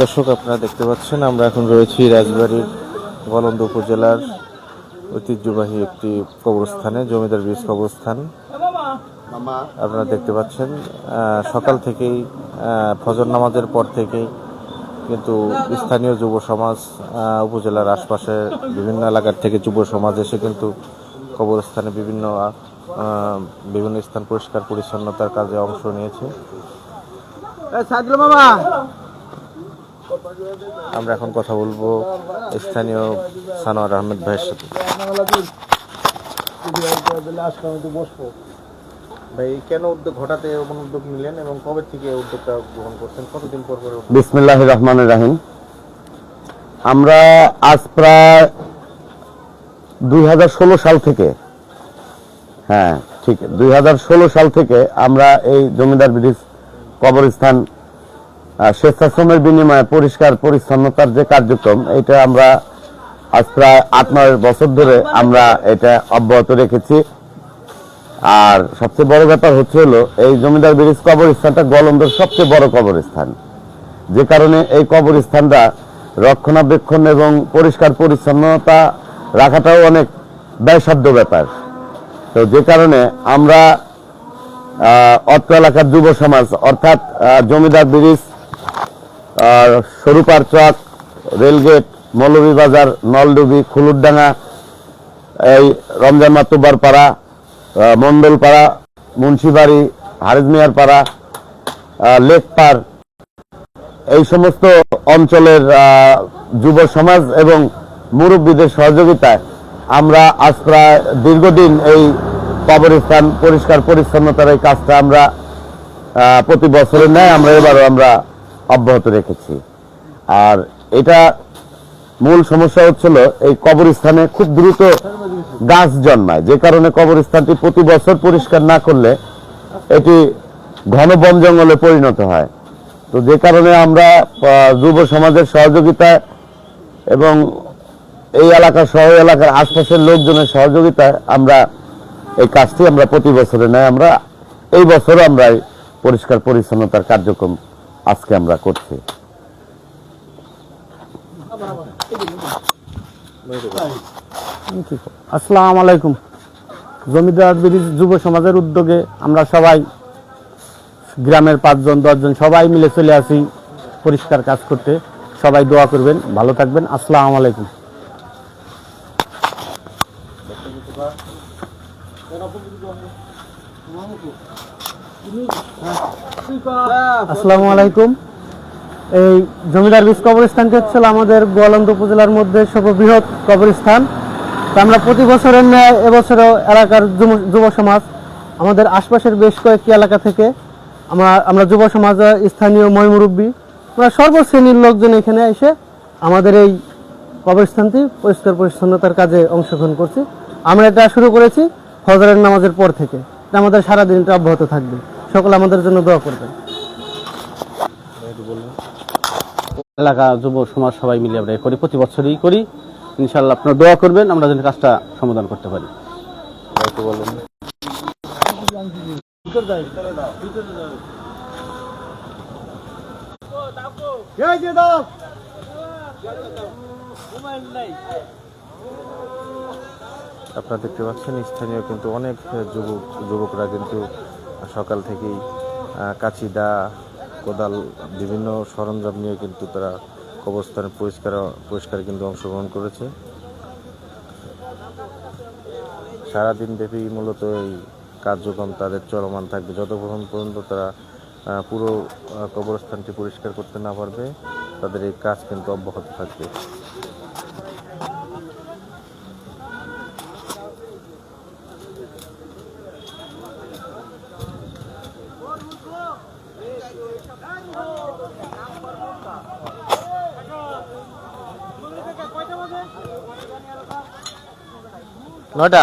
দর্শক, আপনারা দেখতে পাচ্ছেন, আমরা এখন রয়েছি রাজবাড়ির গলন্দ উপজেলার ঐতিহ্যবাহী একটি কবরস্থানে, জমিদার বীজ কবরস্থান। আপনারা দেখতে পাচ্ছেন সকাল থেকেই ফজর নামাজের পর থেকেই কিন্তু স্থানীয় যুব সমাজ উপজেলার আশপাশে বিভিন্ন এলাকার থেকে যুব সমাজ এসে কিন্তু কবরস্থানে বিভিন্ন বিভিন্ন স্থান পরিষ্কার পরিচ্ছন্নতার কাজে অংশ নিয়েছে। আমরা এখন কথা বলব স্থানীয় সানোয়ার আহমেদ ভাইয়ের সাথে। ভাই কেন উদ্যোগ এমন উদ্যোগ নিলেন এবং কবে থেকে উদ্যোগটা গ্রহণ করছেন? কতদিন পর পরে? বিসমিল্লাহ রহমান রাহিম। আমরা আজ প্রায় দুই হাজার ষোলো সাল থেকে হ্যাঁ ঠিক। দুই হাজার ষোলো সাল থেকে আমরা এই জমিদার ব্রিজ কবরস্থান স্বেচ্ছাশ্রমের বিনিময়ে পরিষ্কার, পরিচ্ছন্নতার যে কার্যক্রম, এটা আমরা আজ প্রায় আট, নয় বছর ধরে আমরা এটা অব্যাহত রেখেছি। আর সবচেয়ে বড় ব্যাপার হচ্ছে হলো, এই জমিদার ব্রিজ কবরস্থানটা গলন্দর সবচেয়ে বড় কবরস্থান। যে কারণে এই কবরস্থানটা রক্ষণাবেক্ষণ এবং পরিষ্কার, পরিচ্ছন্নতা রাখাটাও অনেক ব্যয়সাধ্য ব্যাপার। তো যে কারণে আমরা অত্র এলাকার যুব সমাজ অর্থাৎ জমিদার bridge Sarupar Chak rail gate Moulvibazar Nalduby Khulurdanga এই রমজান মাতুব্বার পাড়া আহ, মণ্ডলপাড়া মুন্সিবাড়ি হারেজমিয়ার পাড়া লেকপার এই সমস্ত অঞ্চলের যুব সমাজ এবং মুরব্বীদের সহযোগিতায় আমরা আজ প্রায় দীর্ঘদিন এই কবরস্থান, পরিষ্কার পরিচ্ছন্নতার এই কাজটা আমরা প্রতি বছরের ন্যায় আমরা এবারও আমরা অব্যাহত রেখেছি। আর এটা মূল সমস্যা হচ্ছিল এই কবরস্থানে খুব দ্রুত গাছ জন্মায়। যে কারণে কবরস্থানটি প্রতি বছর পরিষ্কার না করলে এটি ঘন বন জঙ্গলে পরিণত হয়। তো যে কারণে আমরা যুব সমাজের সহযোগিতায় এবং এই এলাকার শহর, এলাকার আশপাশের লোকজনের সহযোগিতায় আমরা এই কাজটি আমরা প্রতি বছরে নেয় আমরা এই বছরও আমরা পরিষ্কার পরিচ্ছন্নতার কার্যক্রম আজকে আমরা করছি। আসসালামু আলাইকুম। জমিদার ব্রিজ যুব সমাজের উদ্যোগে আমরা সবাই, গ্রামের পাঁচজন, দশজন সবাই মিলে চলে আসি পরিষ্কার কাজ করতে। সবাই দোয়া করবেন, ভালো থাকবেন। আসসালাম আলাইকুম। আসসালামু আলাইকুম। এই জমিদার বীজ কবরস্থানটি হচ্ছে আমাদের গোয়ালন্দ উপজেলার মধ্যে সর্ববৃহৎ কবরস্থান। তো আমরা প্রতি বছরের ন্যায় এবছরও এলাকার যুব- সমাজ, আমাদের আশপাশের বেশ কয়েকটি এলাকা থেকে আমরা আমরা যুব সমাজ স্থানীয় ময়মুরব্বী, আমরা সর্বশ্রেণীর লোকজন এখানে এসে আমাদের এই কবরস্থানটি পরিষ্কার পরিচ্ছন্নতার কাজে অংশগ্রহণ করছি। আমরা এটা শুরু করেছি ফজরের নামাজের পর থেকে। আমাদের সারাদিন এটা অব্যাহত থাকবে। সকলে আমাদের জন্য দোয়া করবেন। এলাকা, যুব সমাজ সবাই মিলে আমরা করি, প্রতি বছরই করি। ইনশাল্লাহ আপনারা দোয়া করবেন, আমরা যেন কাজটা সমাধান করতে পারি। আপনারা দেখতে পাচ্ছেন, স্থানীয় কিন্তু অনেক যুবক যুবকরা কিন্তু সকাল থেকেই আহ, কাঁচি দা কোদাল বিভিন্ন সরঞ্জাম নিয়ে কিন্তু তারা কবরস্থানে পরিষ্কার পরিষ্কার কিন্তু অংশগ্রহণ করেছে। সারাদিন ব্যাপী মূলত এই কার্যক্রম তাদের চলমান থাকবে। যতক্ষণ পর্যন্ত তারা পুরো কবরস্থানটি পরিষ্কার করতে না পারবে তাদের এই কাজ কিন্তু অব্যাহত থাকবে। নটা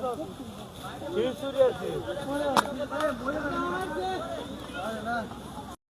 그 일 소리 하지. 그.